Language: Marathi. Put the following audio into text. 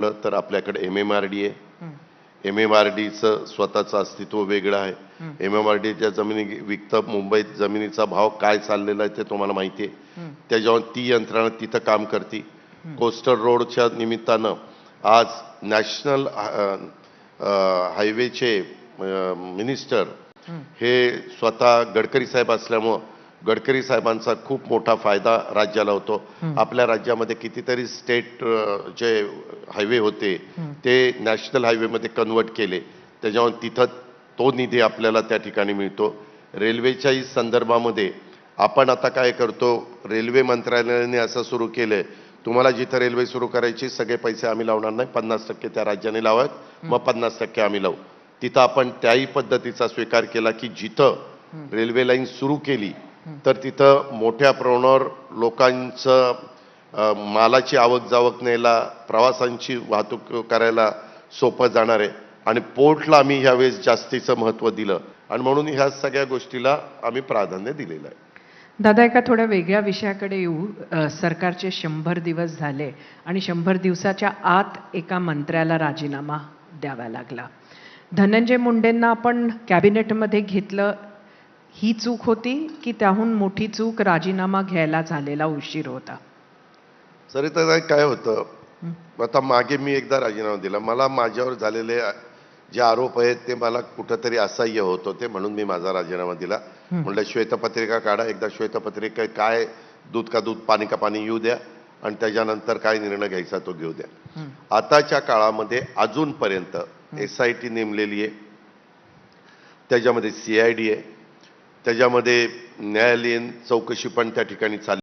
म्हटलं तर आपल्याकडे एम एम आर डी आहे. एम एम आर डीचं स्वतःचं अस्तित्व वेगळं आहे. एम एम आर डीच्या जमिनी विकतं मुंबईत जमिनीचा भाव काय चाललेला आहे ते तुम्हाला माहिती आहे. त्याच्यावर ती यंत्रणा तिथं काम करते. कोस्टल रोडच्या निमित्तानं आज नॅशनल हायवेचे मिनिस्टर हे स्वतः गडकरी साहेब असल्यामुळं गडकरी साहेबांचा खूप मोठा फायदा राज्याला होतो. आपल्या राज्यामध्ये कितीतरी स्टेट जे हायवे होते ते नॅशनल हायवेमध्ये कन्वर्ट केले. त्याच्यामुळे तिथं तो निधी आपल्याला त्या ठिकाणी मिळतो. रेल्वेच्याही संदर्भामध्ये आपण आता काय करतो रेल्वे मंत्रालयाने असं सुरू केलंय. तुम्हाला जिथं रेल्वे सुरू करायची सगळे पैसे आम्ही लावणार नाही. पन्नास टक्के त्या राज्याने लावत मग पन्नास टक्के आम्ही लावू. तिथं आपण त्याही पद्धतीचा स्वीकार केला की जिथं रेल्वे लाईन सुरू केली तर तिथं मोठ्या प्रमाणावर लोकांचं मालाची आवक जावक न्यायला प्रवासांची वाहतूक करायला सोपं जाणार आहे. आणि पोर्टला आम्ही ह्यावेळेस जास्तीचं महत्त्व दिलं. आणि म्हणून ह्या सगळ्या गोष्टीला आम्ही प्राधान्य दिलेलं आहे. दादा एका थोड्या वेगळ्या विषयाकडे येऊ. सरकारचे शंभर दिवस झाले आणि शंभर दिवसाच्या आत एका मंत्र्याला राजीनामा द्यावा लागला. धनंजय मुंडेंना आपण कॅबिनेटमध्ये घेतलं. ही चूक होती की त्याहून मोठी चूक राजीनामा घ्यायला झालेला उशीर होता. सरिता काय होतं? आता मागे मी एकदा राजीनामा दिला. मला माझ्यावर झालेले जे आरोप आहेत ते मला कुठंतरी असह्य होत होते म्हणून मी माझा राजीनामा दिला. म्हणलं श्वेतपत्रिका काढा. एकदा श्वेतपत्रिका काय दूध का दूध पाणी का पाणी येऊ द्या आणि त्याच्यानंतर काय निर्णय घ्यायचा तो घेऊ द्या. आताच्या काळामध्ये अजूनपर्यंत एस आय टी नेमलेली आहे. त्याच्यामध्ये सी आय डी आहे. त्याच्यामध्ये न्यायालयीन चौकशी पण त्या ठिकाणी चालली.